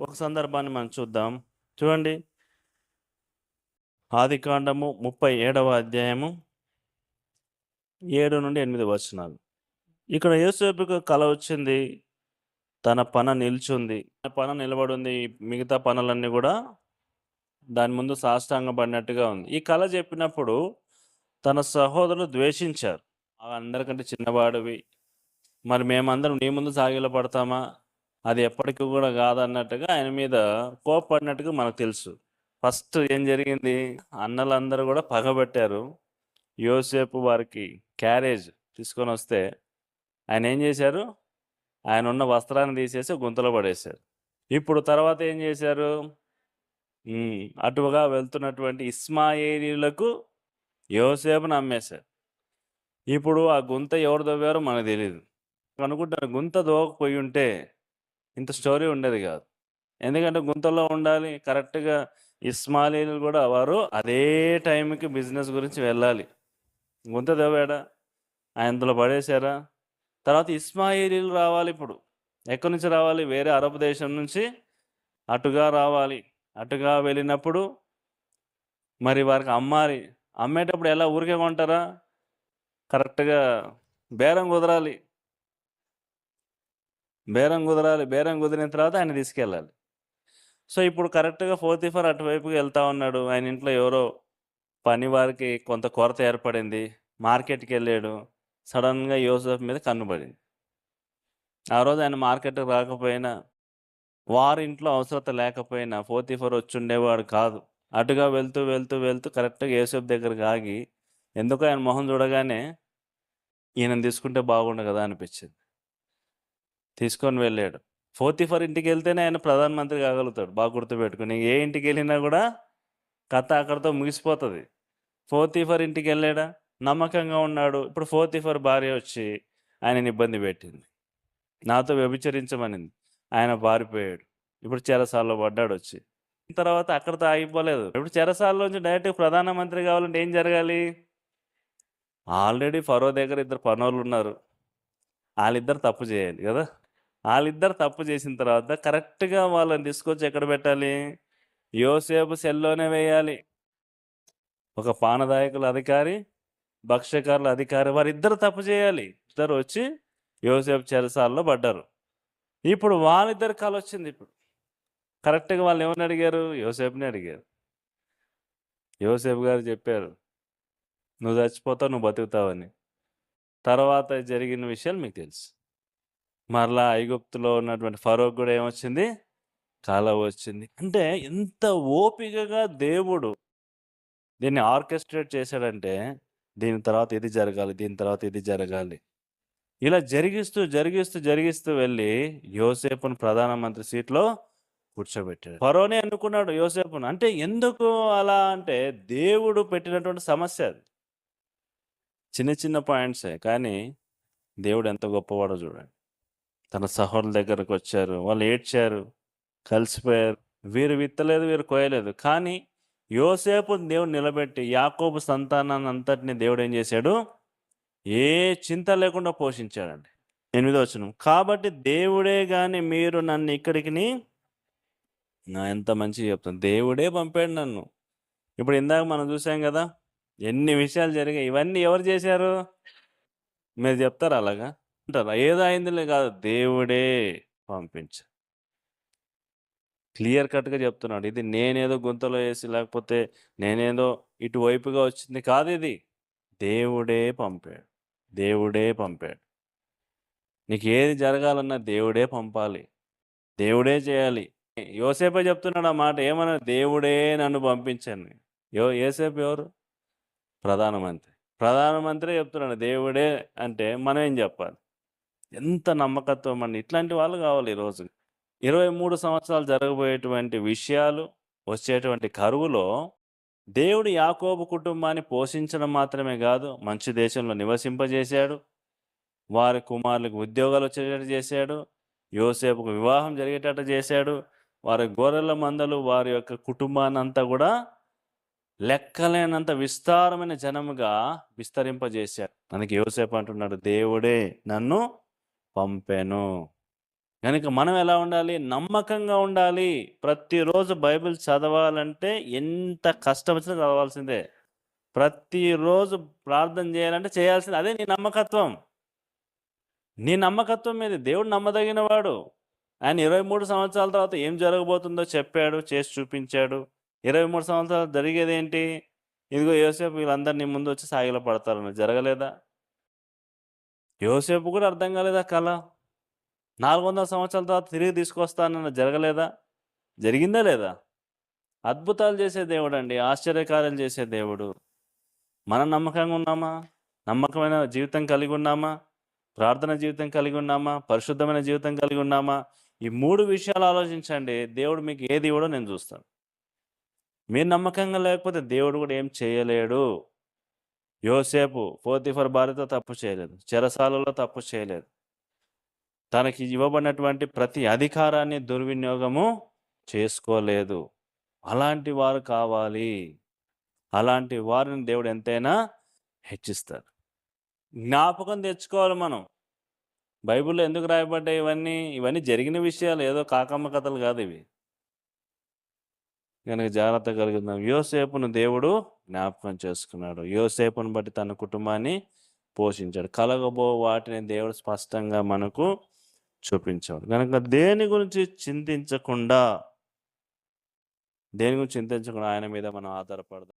ఒక సందర్భాన్ని మనం చూద్దాం. చూడండి. ఆది కాండము ముప్పై ఏడవ అధ్యాయము ఏడు నుండి ఎనిమిది వచనాలు. ఇక్కడ యేసేపుకు కల వచ్చింది. తన పన నిల్చుంది. పన నిలబడింది. మిగతా పనులన్నీ కూడా దాని ముందు సాష్టాంగపడినట్టుగా ఉంది. ఈ కళ చెప్పినప్పుడు తన సహోదరులు ద్వేషించారు. అందరికంటే చిన్నవాడివి. మరి మేమందరం నీ ముందు సాగిల పడతామా అది ఎప్పటికీ కూడా కాదన్నట్టుగా ఆయన మీద కోపడినట్టుగా మనకు తెలుసు. ఫస్ట్ ఏం జరిగింది? అన్నలందరూ కూడా పగబెట్టారు యోసేపు వారికి క్యారేజ్ తీసుకొని వస్తే ఆయన ఏం చేశారు? ఆయన ఉన్న వస్త్రాన్ని తీసేసి గుంతలో పడేశారు. ఇప్పుడు తర్వాత ఏం చేశారు? అటుగా వెళ్తున్నటువంటి ఇస్మాయేలీలకు యోసేపును అమ్మేశారు ఇప్పుడు ఆ గుంత ఎవరు తవ్వారో మనకు తెలియదు అనుకుంటాను గుంత దోవకపోయి ఉంటే ఇంత స్టోరీ ఉండేది కాదు. ఎందుకంటే గుంతలో ఉండాలి కరెక్ట్గా ఇస్మాయిలీలు కూడా వారు అదే టైంకి బిజినెస్ గురించి వెళ్ళాలి. గుంత తవ్వాడా అందులో పడేశారా? తర్వాత ఇస్మాయిలీలు రావాలి ఇప్పుడు. ఎక్కడి నుంచి రావాలి? వేరే అరబ్ దేశం నుంచి అటుగా రావాలి. అటుగా వెళ్ళినప్పుడు మరి వారికి అమ్మాలి. అమ్మేటప్పుడు ఎలా ఊరికే కొంటారా? కరెక్ట్గా బేరం కుదరాలి. బేరం కుదరాలి బేరం కుదిరిన తర్వాత ఆయన తీసుకెళ్ళాలి. సో ఇప్పుడు కరెక్ట్గా ఫోర్తిఫర్ అటువైపుకి వెళ్తా ఉన్నాడు. ఆయన ఇంట్లో ఎవరో పని వారికి కొంత కొరత ఏర్పడింది. మార్కెట్కి వెళ్ళాడు. సడన్గా యోసఫ్ మీద కన్నుపడింది ఆ రోజు ఆయన మార్కెట్కి రాకపోయినా వారి ఇంట్లో అవసరత లేకపోయినా ఫోర్తిఫర్ వచ్చి ఉండేవాడు కాదు. అటుగా వెళ్తూ వెళ్తూ వెళ్తూ కరెక్ట్గా యోసఫ్ దగ్గరికి ఆగి ఎందుకో ఆయన మొహం చూడగానే ఈయన తీసుకుంటే బాగుండు కదా అనిపించింది. తీసుకొని వెళ్ళాడు. ఫోర్తిఫర్ ఇంటికి వెళ్తేనే ఆయన ప్రధానమంత్రి కాగలుగుతాడు. బాగా గుర్తుపెట్టుకుని ఏ ఇంటికి వెళ్ళినా కూడా కథ అక్కడితో ముగిసిపోతుంది. ఫోర్తిఫర్ ఇంటికి వెళ్ళాడా నమ్మకంగా ఉన్నాడు. ఇప్పుడు ఫోర్తిఫర్ భార్య వచ్చి ఆయనని ఇబ్బంది పెట్టింది. నాతో వ్యభిచరించమనింది. ఆయన పారిపోయాడు. ఇప్పుడు చెరసాల్లో పడ్డాడు వచ్చి. తర్వాత అక్కడితో ఆగిపోలేదు. ఇప్పుడు చెరసాల్లో నుంచి డైరెక్ట్ ప్రధానమంత్రి కావాలంటే ఏం జరగాలి? ఆల్రెడీ ఫరో దగ్గర ఇద్దరు పనోళ్ళు ఉన్నారు. వాళ్ళిద్దరు తప్పు చేయాలి కదా? వాళ్ళిద్దరు తప్పు చేసిన తర్వాత కరెక్ట్గా వాళ్ళని తీసుకొచ్చి ఎక్కడ పెట్టాలి? యోసేపు సెల్లోనే వేయాలి. ఒక పానదాయకుల అధికారి భక్ష్యకారుల అధికారి వారిద్దరు తప్పు చేయాలి. ఇద్దరు వచ్చి యోసేపు చెరసాల్లో పడ్డారు. ఇప్పుడు వాళ్ళిద్దరు కాలు వచ్చింది ఇప్పుడు. కరెక్ట్గా వాళ్ళు ఎవరిని అడిగారు? యోసేపుని అడిగారు. యోసేపు గారు చెప్పారు నువ్వు చచ్చిపోతావు నువ్వు బతుకుతావని. తర్వాత జరిగిన విషయాలు మీకు తెలుసు. మరలా ఐగుప్తులో ఉన్నటువంటి ఫరోక్ కూడా ఏమొచ్చింది? కళ వచ్చింది. అంటే ఎంత ఓపికగా దేవుడు దీన్ని ఆర్కెస్ట్రేట్ చేశాడంటే దీని తర్వాత ఇది జరగాలి దీని తర్వాత ఇది జరగాలి. ఇలా జరిగిస్తూ జరిగిస్తూ జరిగిస్తూ వెళ్ళి యోసేపును ప్రధానమంత్రి సీట్లో కూర్చోబెట్టాడు. ఫరోనే అనుకున్నాడు యోసేపును. అంటే ఎందుకు అలా అంటే దేవుడు పెట్టినటువంటి సమస్య అది. చిన్న చిన్న పాయింట్సే కానీ దేవుడు ఎంత గొప్పవాడో చూడండి. తన సహోదరుల దగ్గరకు వచ్చారు. వాళ్ళు ఏడ్చారు కలిసిపోయారు. వీరు విత్తలేదు వీరు కోయలేదు. కానీ యోసేపు దేవుడు నిలబెట్టి యాకోబు సంతానాన్ని అంతటిని దేవుడు ఏం చేశాడు? ఏ చింత లేకుండా పోషించాడండి. ఎనిమిదో వచనం. కాబట్టి దేవుడే కానీ మీరు నన్ను ఇక్కడికి నా ఎంత మంచిగా చెప్తాను. దేవుడే పంపాడు నన్ను. ఇప్పుడు ఇందాక మనం చూసాం కదా ఎన్ని విషయాలు జరిగాయి. ఇవన్నీ ఎవరు చేశారు? మీరు చెప్తారు అలాగా? అంటారు. ఏదైందిలే కాదు దేవుడే పంపించారు క్లియర్ కట్గా చెప్తున్నాడు. ఇది నేనేదో గుంతలో వేసి లేకపోతే నేనేదో ఇటువైపుగా వచ్చింది కాదు ఇది. దేవుడే పంపాడు. దేవుడే పంపాడు. నీకు ఏది జరగాలన్నా దేవుడే పంపాలి. దేవుడే చేయాలి. యోసేపే చెప్తున్నాడు ఆ మాట ఏమన్నా దేవుడే నన్ను పంపించాను యో ఏసేపు ఎవరు? ప్రధానమంత్రి. ప్రధానమంత్రి చెప్తున్నాడు దేవుడే అంటే మనం ఏం చెప్పాలి? ఎంత నమ్మకత్వం అండి. ఇట్లాంటి వాళ్ళు కావాలి ఈరోజు ఇరవై మూడు సంవత్సరాలు జరగబోయేటువంటి విషయాలు వచ్చేటువంటి కరువులో దేవుడు యాకోబు కుటుంబాన్ని పోషించడం మాత్రమే కాదు మంచి దేశంలో నివసింపజేశాడు. వారి కుమారులకు ఉద్యోగాలు వచ్చేటట్టు చేశాడు. యోసేపుకు వివాహం జరిగేటట్టు చేశాడు. వారి గొర్రెల మందలు వారి యొక్క కుటుంబాన్ని అంతా కూడా లెక్కలేనంత విస్తారమైన జనముగా విస్తరింపజేశాడు మనకి యోసేపు అంటున్నాడు దేవుడే నన్ను పంపాను కనుక మనం ఎలా ఉండాలి? నమ్మకంగా ఉండాలి. ప్రతిరోజు బైబిల్ చదవాలంటే ఎంత కష్టమొచ్చినా చదవాల్సిందే. ప్రతిరోజు ప్రార్థన చేయాలంటే చేయాల్సిందే. అదే నీ నమ్మకత్వం. నీ నమ్మకత్వం మీది. దేవుడు నమ్మదగినవాడు. ఆయన 23 సంవత్సరాల తర్వాత ఏం జరగబోతుందో చెప్పాడు. చేసి చూపించాడు. 23 సంవత్సరాలు జరిగేదేంటి? ఇదిగో యోసేపు ముందు వచ్చి ముందొచ్చి పడతారు జరగలేదా? యోసేపు కూడా అర్థం కాలేదా కల? 400 సంవత్సరాల తర్వాత తిరిగి తీసుకొస్తానన్న జరగలేదా? జరిగిందా లేదా? అద్భుతాలు చేసే దేవుడండి. ఆశ్చర్యకార్యాలు చేసే దేవుడు. మనం నమ్మకంగా ఉన్నామా? నమ్మకమైన జీవితం కలిగి ఉన్నామా? ప్రార్థన జీవితం కలిగి ఉన్నామా? పరిశుద్ధమైన జీవితం కలిగి ఉన్నామా? ఈ మూడు విషయాలు ఆలోచించండి. దేవుడు మీకు ఏది ఇవ్వడో నేను చూస్తాను. మీరు నమ్మకంగా లేకపోతే దేవుడు కూడా ఏం చేయలేడు. యోసేపు పోతీఫర్ భార్యతో తప్పు చేయలేదు. చెరసాలలో తప్పు చేయలేదు. తనకి ఇవ్వబడినటువంటి ప్రతి అధికారాన్ని దుర్వినియోగము చేసుకోలేదు. అలాంటి వారు కావాలి. అలాంటి వారిని దేవుడు ఎంతైనా హెచ్చిస్తారు జ్ఞాపకం తెచ్చుకోవాలి మనం. బైబిల్‌లో ఎందుకు రాయబడ్డాయి ఇవన్నీ? ఇవన్నీ జరిగిన విషయాలు. ఏదో కాకమ్మ కథలు కాదు ఇవి. కనుక జాగ్రత్త కలిగి యోసేపును దేవుడు జ్ఞాపకం చేసుకున్నాడు. యోసేపును బట్టి తన కుటుంబాన్ని పోషించాడు. కలగబో వాటిని దేవుడు స్పష్టంగా మనకు చూపించాడు. కనుక దేని గురించి చింతించకుండా దేని గురించి చింతించకుండా ఆయన మీద మనం ఆధారపడదాం.